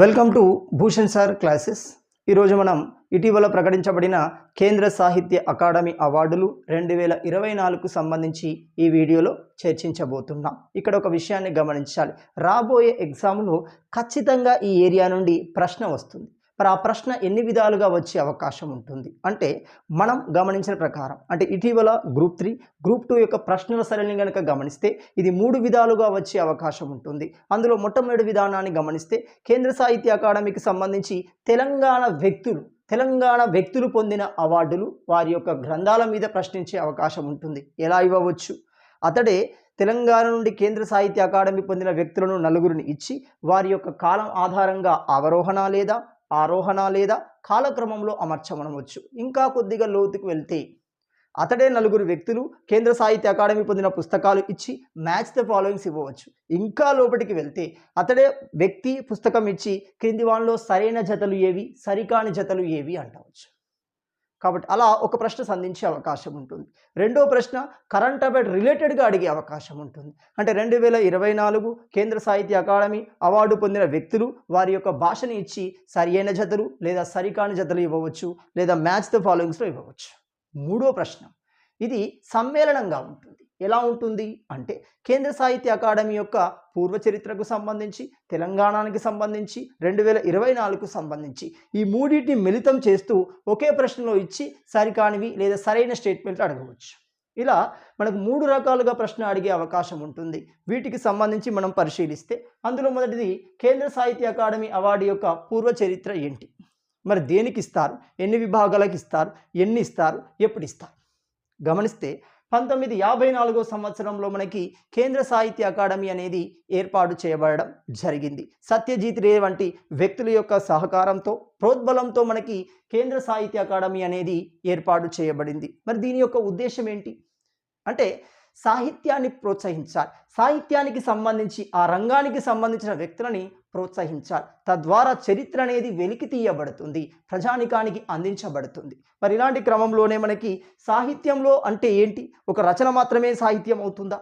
Welcome to Bhushan sir classes. ఈరోజు మనం ఇటీవల ప్రకటించబడిన కేంద్ర సాహిత్య అకాడమీ అవార్డులు రెండు వేల ఇరవై నాలుగుకు సంబంధించి ఈ వీడియోలో చర్చించబోతున్నాం. ఇక్కడ ఒక విషయాన్ని గమనించాలి. రాబోయే ఎగ్జామ్లో ఖచ్చితంగా ఈ ఏరియా నుండి ప్రశ్న వస్తుంది. మరి ఆ ప్రశ్న ఎన్ని విధాలుగా వచ్చే అవకాశం ఉంటుంది? అంటే మనం గమనించిన ప్రకారం అంటే ఇటీవల గ్రూప్ త్రీ గ్రూప్ టూ యొక్క ప్రశ్నల సరళిని కనుక గమనిస్తే ఇది మూడు విధాలుగా వచ్చే అవకాశం ఉంటుంది. అందులో మొట్టమొదటి విధానాన్ని గమనిస్తే కేంద్ర సాహిత్య అకాడమీకి సంబంధించి తెలంగాణ వ్యక్తులు తెలంగాణ వ్యక్తులు పొందిన అవార్డులు వారి యొక్క గ్రంథాల మీద ప్రశ్నించే అవకాశం ఉంటుంది. ఎలా ఇవ్వవచ్చు? అతడే తెలంగాణ నుండి కేంద్ర సాహిత్య అకాడమీ పొందిన వ్యక్తులను నలుగురిని ఇచ్చి వారి యొక్క కాలం ఆధారంగా అవరోహణ లేదా ఆరోహణ లేదా కాలక్రమంలో అమర్చమనవచ్చు. ఇంకా కొద్దిగా లోతుకు వెళ్తే అతడే నలుగురు వ్యక్తులు కేంద్ర సాహిత్య అకాడమీ పొందిన పుస్తకాలు ఇచ్చి మ్యాచ్ ద ఫాలోయింగ్స్ ఇవ్వవచ్చు. ఇంకా లోపలికి వెళ్తే అతడే వ్యక్తి పుస్తకం ఇచ్చి క్రింది వాళ్ళలో సరైన జతలు ఏవి సరికాని జతలు ఏవి అంటవచ్చు. కాబట్టి అలా ఒక ప్రశ్న సంధించే అవకాశం ఉంటుంది. రెండో ప్రశ్న కరెంట్ అఫైర్ రిలేటెడ్గా అడిగే అవకాశం ఉంటుంది. అంటే రెండు వేల ఇరవై నాలుగు కేంద్ర సాహిత్య అకాడమీ అవార్డు పొందిన వ్యక్తులు వారి యొక్క భాషని ఇచ్చి సరియైన జతలు లేదా సరికాని జతలు ఇవ్వవచ్చు లేదా మ్యాచ్ ద ఫాలోయింగ్స్లో ఇవ్వవచ్చు. మూడో ప్రశ్న ఇది సమ్మేళనంగా ఉంటుంది. ఎలా ఉంటుంది? అంటే కేంద్ర సాహిత్య అకాడమీ యొక్క పూర్వ చరిత్రకు సంబంధించి తెలంగాణకి సంబంధించి రెండు వేల ఇరవై నాలుగుకు సంబంధించి ఈ మూడింటిని మిళితం చేస్తూ ఒకే ప్రశ్నలో ఇచ్చి సరికానివి లేదా సరైన స్టేట్మెంట్లు అడగవచ్చు. ఇలా మనకు మూడు రకాలుగా ప్రశ్న అడిగే అవకాశం ఉంటుంది. వీటికి సంబంధించి మనం పరిశీలిస్తే అందులో మొదటిది కేంద్ర సాహిత్య అకాడమీ అవార్డు యొక్క పూర్వ చరిత్ర ఏంటి? మరి దేనికి ఇస్తారు? ఎన్ని విభాగాలకు ఇస్తారు? ఎన్ని ఇస్తారు? ఎప్పుడు ఇస్తారు? గమనిస్తే పంతొమ్మిది యాభై నాలుగో సంవత్సరంలో మనకి కేంద్ర సాహిత్య అకాడమీ అనేది ఏర్పాటు చేయబడడం జరిగింది. సత్యజీత్ రే వంటి వ్యక్తుల యొక్క సహకారంతో ప్రోద్బలంతో మనకి కేంద్ర సాహిత్య అకాడమీ అనేది ఏర్పాటు చేయబడింది. మరి దీని యొక్క ఉద్దేశం ఏంటి? అంటే సాహిత్యాన్ని ప్రోత్సహించాలి. సాహిత్యానికి సంబంధించి ఆ రంగానికి సంబంధించిన వ్యక్తులని ప్రోత్సహించాలి. తద్వారా చరిత్ర అనేది వెలికి తీయబడుతుంది ప్రజానికానికి అందించబడుతుంది. మరి ఇలాంటి క్రమంలోనే మనకి సాహిత్యంలో అంటే ఏంటి? ఒక రచన మాత్రమే సాహిత్యం అవుతుందా?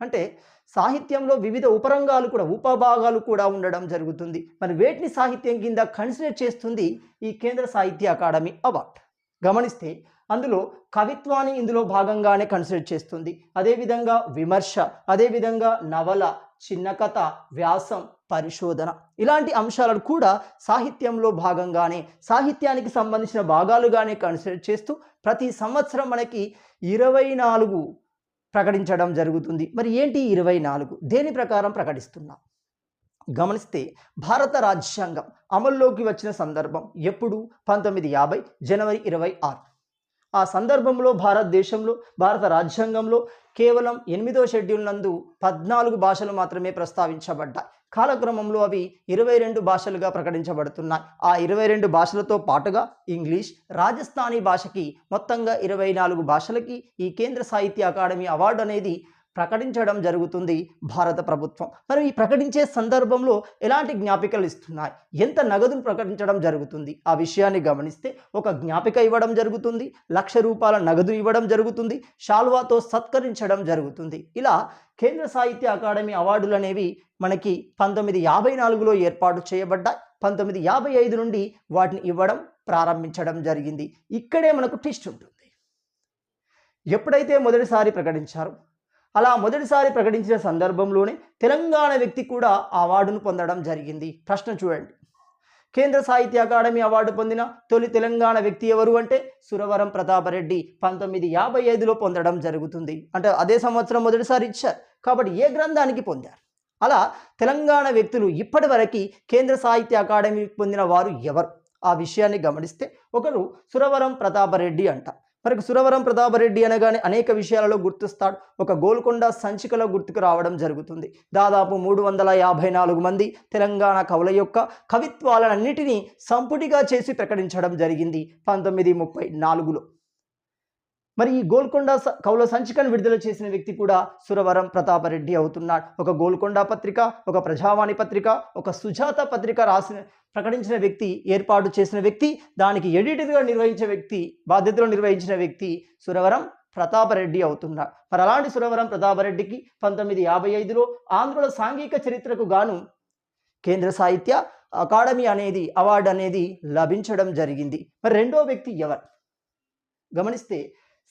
అంటే సాహిత్యంలో వివిధ ఉపరంగాలు కూడా ఉపభాగాలు కూడా ఉండడం జరుగుతుంది. మరి వేటిని సాహిత్యం కింద కన్సిడర్ చేస్తుంది ఈ కేంద్ర సాహిత్య అకాడమీ అవార్డ్? గమనిస్తే అందులో కవిత్వాన్ని ఇందులో భాగంగానే కన్సిడర్ చేస్తుంది. అదేవిధంగా విమర్శ అదేవిధంగా నవల చిన్న కథ వ్యాసం పరిశోధన. ఇలాంటి అంశాలను కూడా సాహిత్యంలో భాగంగానే సాహిత్యానికి సంబంధించిన భాగాలుగానే కన్సిడర్ చేస్తూ ప్రతి సంవత్సరం మనకి ఇరవై నాలుగు ప్రకటించడం జరుగుతుంది. మరి ఏంటి ఇరవై నాలుగు? దేని ప్రకారం ప్రకటిస్తున్నాం? గమనిస్తే భారత రాజ్యాంగం అమల్లోకి వచ్చిన సందర్భం ఎప్పుడు? పంతొమ్మిది యాభై జనవరి ఇరవై ఆరు. ఆ సందర్భంలో భారతదేశంలో భారత రాజ్యాంగంలో కేవలం ఎనిమిదో షెడ్యూల్ నందు పద్నాలుగు భాషలు మాత్రమే ప్రస్తావించబడ్డాయి. కాలక్రమంలో అవి ఇరవై రెండు భాషలుగా ప్రకటించబడుతున్నాయి. ఆ ఇరవై రెండు భాషలతో పాటుగా ఇంగ్లీష్ రాజస్థానీ భాషకి మొత్తంగా ఇరవై నాలుగు భాషలకి ఈ కేంద్ర సాహిత్య అకాడమీ అవార్డు అనేది ప్రకటించడం జరుగుతుంది భారత ప్రభుత్వం. మరి ఈ ప్రకటించే సందర్భంలో ఎలాంటి జ్ఞాపికలు ఇస్తున్నాయి? ఎంత నగదును ప్రకటించడం జరుగుతుంది? ఆ విషయాన్ని గమనిస్తే ఒక జ్ఞాపిక ఇవ్వడం జరుగుతుంది లక్ష రూపాయల నగదు ఇవ్వడం జరుగుతుంది షాల్వాతో సత్కరించడం జరుగుతుంది. ఇలా కేంద్ర సాహిత్య అకాడమీ అవార్డులు అనేవి మనకి పంతొమ్మిది యాభై నాలుగులో ఏర్పాటు చేయబడ్డాయి. పంతొమ్మిది యాభై ఐదు నుండి వాటిని ఇవ్వడం ప్రారంభించడం జరిగింది. ఇక్కడే మనకు ట్విస్ట్ ఉంటుంది. ఎప్పుడైతే మొదటిసారి ప్రకటించారో అలా మొదటిసారి ప్రకటించిన సందర్భంలోనే తెలంగాణ వ్యక్తి కూడా ఆ అవార్డును పొందడం జరిగింది. ప్రశ్న చూడండి. కేంద్ర సాహిత్య అకాడమీ అవార్డు పొందిన తొలి తెలంగాణ వ్యక్తి ఎవరు అంటే సురవరం ప్రతాపరెడ్డి. పంతొమ్మిది యాభై ఐదులో పొందడం జరుగుతుంది. అంటే అదే సంవత్సరం మొదటిసారి ఇచ్చారు. కాబట్టి ఏ గ్రంథానికి పొందారు? అలా తెలంగాణ వ్యక్తులు ఇప్పటి వరకు కేంద్ర సాహిత్య అకాడమీ పొందిన వారు ఎవరు? ఆ విషయాన్ని గమనిస్తే ఒకరు సురవరం ప్రతాపరెడ్డి అంట. మనకు సురవరం ప్రతాపరెడ్డి అనగానే అనేక విషయాలలో గుర్తిస్తాడు. ఒక గోల్కొండ సంచికలో గుర్తుకు రావడం జరుగుతుంది. దాదాపు మూడు వందల యాభై నాలుగు మంది తెలంగాణ కవుల యొక్క కవిత్వాలన్నిటినీ సంపుటిగా చేసి ప్రకటించడం జరిగింది పంతొమ్మిది ముప్పై నాలుగులో. మరి ఈ గోల్కొండ స- సంచికను విడుదల చేసిన వ్యక్తి కూడా సురవరం ప్రతాపరెడ్డి అవుతున్నాడు. ఒక గోల్కొండ పత్రిక ఒక ప్రజావాణి పత్రిక ఒక సుజాత పత్రిక రాసిన ప్రకటించిన వ్యక్తి ఏర్పాటు చేసిన వ్యక్తి దానికి ఎడిటర్గా నిర్వహించే వ్యక్తి బాధ్యతలు నిర్వహించిన వ్యక్తి సురవరం ప్రతాపరెడ్డి అవుతున్నాడు. మరి అలాంటి సురవరం ప్రతాపరెడ్డికి పంతొమ్మిది యాభై ఐదులో ఆంధ్రుల సాంఘిక చరిత్రకు గాను కేంద్ర సాహిత్య అకాడమీ అనేది అవార్డు అనేది లభించడం జరిగింది. మరి రెండో వ్యక్తి ఎవరు? గమనిస్తే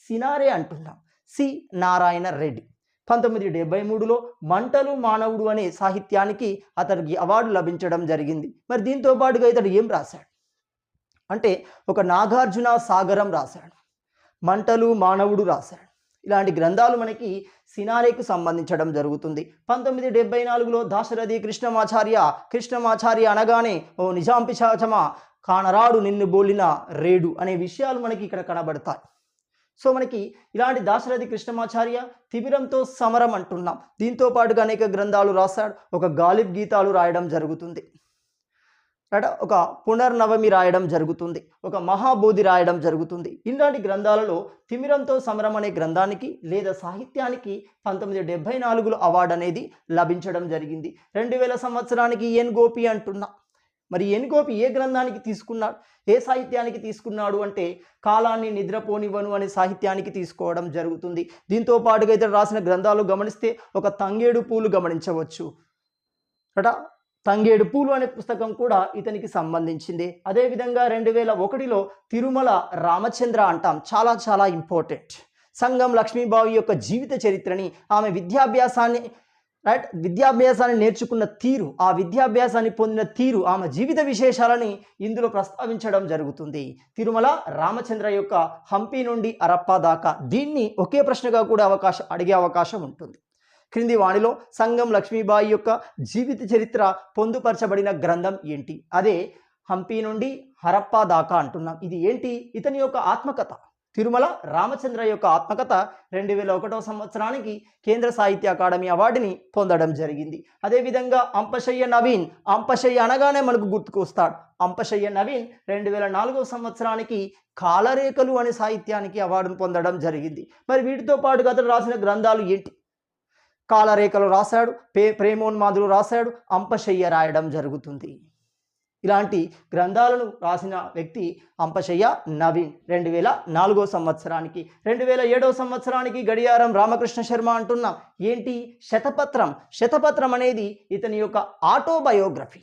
సినారే అంటున్నాం. సి. నారాయణ రెడ్డి. పంతొమ్మిది డెబ్బై మూడులో మంటలు మానవుడు అనే సాహిత్యానికి అతనికి అవార్డు లభించడం జరిగింది. మరి దీంతో పాటుగా ఇతడు ఏం రాశాడు? అంటే ఒక నాగార్జున సాగరం రాశాడు. మంటలు మానవుడు రాశాడు. ఇలాంటి గ్రంథాలు మనకి సినారేకు సంబంధించడం జరుగుతుంది. పంతొమ్మిది డెబ్బై నాలుగులో దాశరథి కృష్ణమాచార్య కృష్ణమాచార్య అనగానే ఓ నిజాం పిశాచమా కానరాడు నిన్ను బోలిన రేడు అనే విషయాలు మనకి ఇక్కడ కనబడతాయి. సో మనకి ఇలాంటి దాశరథి కృష్ణమాచార్య తిమిరంతో సమరం అంటున్నాం. దీంతో పాటుగా అనేక గ్రంథాలు రాశాడు. ఒక గాలిబ్ గీతాలు రాయడం జరుగుతుంది. అట ఒక పునర్నవమి రాయడం జరుగుతుంది. ఒక మహాబోధి రాయడం జరుగుతుంది. ఇలాంటి గ్రంథాలలో తిమిరంతో సమరం అనే గ్రంథానికి లేదా సాహిత్యానికి పంతొమ్మిది డెబ్బై నాలుగులో అవార్డు అనేది లభించడం జరిగింది. రెండు వేల సంవత్సరానికి ఎన్ గోపి అంటున్నా. మరి ఎన్కోపి ఏ గ్రంథానికి తీసుకున్నాడు? ఏ సాహిత్యానికి తీసుకున్నాడు అంటే కాలాన్ని నిద్రపోనివ్వను అనే సాహిత్యానికి తీసుకోవడం జరుగుతుంది. దీంతో పాటుగా ఇతడు రాసిన గ్రంథాలు గమనిస్తే ఒక తంగేడు పూలు గమనించవచ్చు. అట తంగేడు పూలు అనే పుస్తకం కూడా ఇతనికి సంబంధించింది. అదేవిధంగా రెండు వేల ఒకటిలో తిరుమల రామచంద్ర అంటాం. చాలా చాలా ఇంపార్టెంట్. సంగం లక్ష్మీబాయి యొక్క జీవిత చరిత్రని ఆమె విద్యాభ్యాసాన్ని రైట్ విద్యాభ్యాసాన్ని నేర్చుకున్న తీరు ఆ విద్యాభ్యాసాన్ని పొందిన తీరు ఆమె జీవిత విశేషాలని ఇందులో ప్రస్తావించడం జరుగుతుంది. తిరుమల రామచంద్ర యొక్క హంపి నుండి అరప్ప దాకా దీన్ని ఒకే ప్రశ్నగా కూడా అవకాశం అడిగే అవకాశం ఉంటుంది. క్రింది వాణిలో సంగం లక్ష్మీబాయి యొక్క జీవిత చరిత్ర పొందుపరచబడిన గ్రంథం ఏంటి? అదే హంపి నుండి హరప్ప దాకా అంటున్నాం. ఇది ఏంటి? ఇతని యొక్క ఆత్మకథ. తిరుమల రామచంద్ర యొక్క ఆత్మకథ రెండు వేల ఒకటో సంవత్సరానికి కేంద్ర సాహిత్య అకాడమీ అవార్డుని పొందడం జరిగింది. అదేవిధంగా అంపశయ్య నవీన్ అంపశయ్య అనగానే మనకు గుర్తుకొస్తాడు అంపశయ్య నవీన్ రెండు వేల నాలుగో సంవత్సరానికి కాలరేఖలు అనే సాహిత్యానికి అవార్డును పొందడం జరిగింది. మరి వీటితో పాటుగా అతను రాసిన గ్రంథాలు ఏంటి? కాలరేఖలు రాశాడు పే ప్రేమోన్మాదులు రాశాడు అంపశయ్య రాయడం జరుగుతుంది. ఇలాంటి గ్రంథాలను రాసిన వ్యక్తి అంపశయ్య నవీన్. రెండు వేల నాలుగో సంవత్సరానికి రెండు వేల ఏడో సంవత్సరానికి గడియారం రామకృష్ణ శర్మ అంటున్నాం ఏంటి? శతపత్రం. శతపత్రం అనేది ఇతని యొక్క ఆటోబయోగ్రఫీ.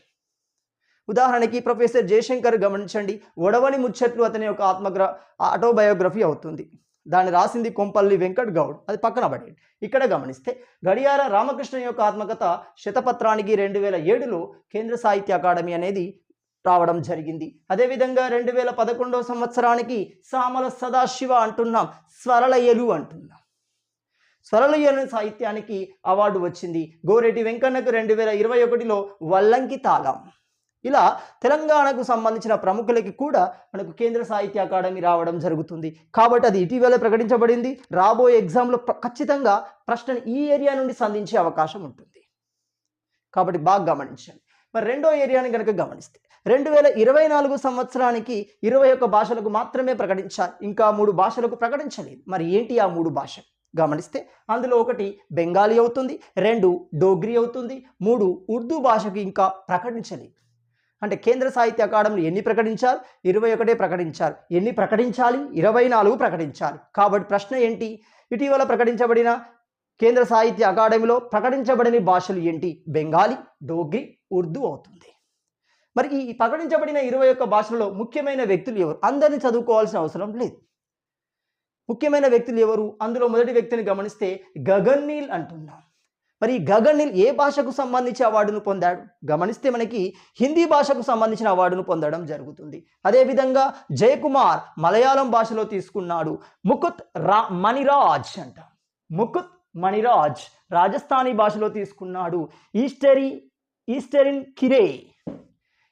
ఉదాహరణకి ప్రొఫెసర్ జయశంకర్ గమనించండి. ఒడవని ముచ్చట్లు అతని యొక్క ఆత్మగ్ర ఆటోబయోగ్రఫీ అవుతుంది. దాన్ని రాసింది కొంపల్లి వెంకట్ గౌడ్. అది పక్కన పడేయండి. ఇక్కడ గమనిస్తే గడియార రామకృష్ణ యొక్క ఆత్మకథ శతపత్రానికి రెండు వేల ఏడులో కేంద్ర సాహిత్య అకాడమీ అనేది రావడం జరిగింది. అదేవిధంగా రెండు వేల పదకొండవ సంవత్సరానికి సామల సదాశివ అంటున్నాం స్వరలయలు అంటున్నాం. స్వరలయలు సాహిత్యానికి అవార్డు వచ్చింది. గోరెడ్డి వెంకన్నకు రెండు వేల ఇరవై ఒకటిలో వల్లంకి తాళం. ఇలా తెలంగాణకు సంబంధించిన ప్రముఖులకి కూడా మనకు కేంద్ర సాహిత్య అకాడమీ రావడం జరుగుతుంది. కాబట్టి అది ఇటీవలే ప్రకటించబడింది. రాబోయే ఎగ్జామ్లో ఖచ్చితంగా ప్రశ్నను ఈ ఏరియా నుండి సంధించే అవకాశం ఉంటుంది. కాబట్టి బాగా గమనించండి. మరి రెండో ఏరియాని కనుక గమనిస్తే రెండు వేల ఇరవై నాలుగు సంవత్సరానికి ఇరవై ఒక్క భాషలకు మాత్రమే ప్రకటించాలి ఇంకా మూడు భాషలకు ప్రకటించలేదు. మరి ఏంటి ఆ మూడు భాషలు గమనిస్తే అందులో ఒకటి బెంగాలీ అవుతుంది రెండు డోగ్రీ అవుతుంది మూడు ఉర్దూ భాషకు ఇంకా ప్రకటించలేదు. అంటే కేంద్ర సాహిత్య అకాడమీ ఎన్ని ప్రకటించారు? ఇరవై ఒకటే ప్రకటించారు. ఎన్ని ప్రకటించాలి? ఇరవై నాలుగు ప్రకటించాలి. కాబట్టి ప్రశ్న ఏంటి? ఇటీవల ప్రకటించబడిన కేంద్ర సాహిత్య అకాడమీలో ప్రకటించబడిన భాషలు ఏంటి? బెంగాలీ డోగ్రీ ఉర్దూ అవుతుంది. మరి ఈ ప్రకటించబడిన ఇరవై ఒక్క భాషలలో ముఖ్యమైన వ్యక్తులు ఎవరు? అందరినీ చదువుకోవాల్సిన అవసరం లేదు. ముఖ్యమైన వ్యక్తులు ఎవరు? అందులో మొదటి వ్యక్తిని గమనిస్తే గగన్ నీల్ అంటున్నాం మరి ఈ గగన్ నీల్ ఏ భాషకు సంబంధించి అవార్డును పొందాడు? గమనిస్తే మనకి హిందీ భాషకు సంబంధించిన అవార్డును పొందడం జరుగుతుంది. అదేవిధంగా జయకుమార్ మలయాళం భాషలో తీసుకున్నాడు. ముకుత్ రా మణిరాజ్ అంట. ముకుత్ మణిరాజ్ రాజస్థానీ భాషలో తీసుకున్నాడు. ఈస్టరీ ఈస్టరిన్ కిరే.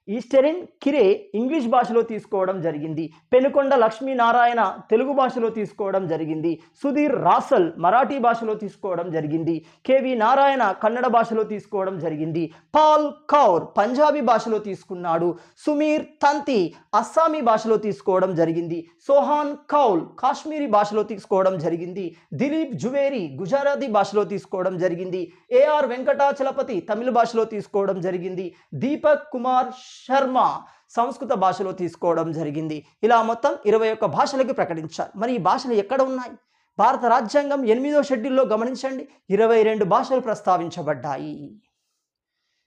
ఈస్టరిన్ కిరే ఇంగ్లీష్ భాషలో తీసుకోవడం జరిగింది. పెనుకొండ లక్ష్మీనారాయణ తెలుగు భాషలో తీసుకోవడం జరిగింది. సుధీర్ రాసల్ మరాఠీ భాషలో తీసుకోవడం జరిగింది. కేవి నారాయణ కన్నడ భాషలో తీసుకోవడం జరిగింది. పాల్ కౌర్ పంజాబీ భాషలో తీసుకున్నాడు. సుమీర్ తంతి అస్సామీ భాషలో తీసుకోవడం జరిగింది. సోహాన్ కౌల్ కాశ్మీరీ భాషలో తీసుకోవడం జరిగింది. దిలీప్ జువేరి గుజరాతీ భాషలో తీసుకోవడం జరిగింది. ఏఆర్ వెంకటాచలపతి తమిళ భాషలో తీసుకోవడం జరిగింది. దీపక్ కుమార్ శర్మ సంస్కృత భాషలో తీసుకోవడం జరిగింది. ఇలా మొత్తం ఇరవై ఒక్క భాషలకి ప్రకటించారు. మరి ఈ భాషలు ఎక్కడ ఉన్నాయి? భారత రాజ్యాంగం ఎనిమిదో షెడ్యూల్లో గమనించండి. ఇరవై రెండు భాషలు ప్రస్తావించబడ్డాయి.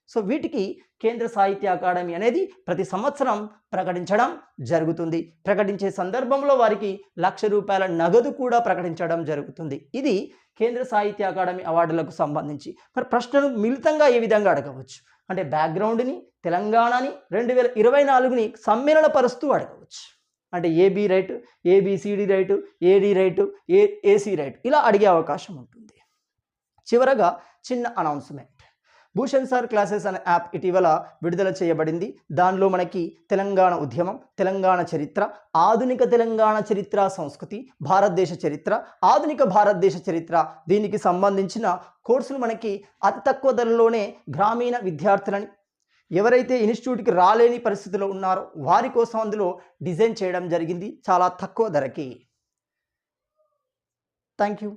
సో వీటికి కేంద్ర సాహిత్య అకాడమీ అనేది ప్రతి సంవత్సరం ప్రకటించడం జరుగుతుంది. ప్రకటించే సందర్భంలో వారికి లక్ష రూపాయల నగదు కూడా ప్రకటించడం జరుగుతుంది. ఇది కేంద్ర సాహిత్య అకాడమీ అవార్డులకు సంబంధించి. మరి ప్రశ్నలు మిళితంగా ఏ విధంగా అడగవచ్చు? అంటే బ్యాక్గ్రౌండ్ని తెలంగాణని రెండు వేల ఇరవై నాలుగుని సమ్మేళనపరుస్తూ అడగవచ్చు. అంటే AB right ABCD right AD right A AC right ఇలా అడిగే అవకాశం ఉంటుంది. చివరగా చిన్న అనౌన్స్మెంట్. భూషణ్ సార్ క్లాసెస్ అనే యాప్ ఇటీవల విడుదల చేయబడింది. దానిలో మనకి తెలంగాణ ఉద్యమం తెలంగాణ చరిత్ర ఆధునిక తెలంగాణ చరిత్ర సంస్కృతి భారతదేశ చరిత్ర ఆధునిక భారతదేశ చరిత్ర. దీనికి సంబంధించిన కోర్సులు మనకి అతి తక్కువ ధరలోనే గ్రామీణ విద్యార్థులని ఎవరైతే ఇన్స్టిట్యూట్కి రాలేని పరిస్థితిలో ఉన్నారో వారి కోసం అందులో డిజైన్ చేయడం జరిగింది. చాలా తక్కువ ధరకి. Thank you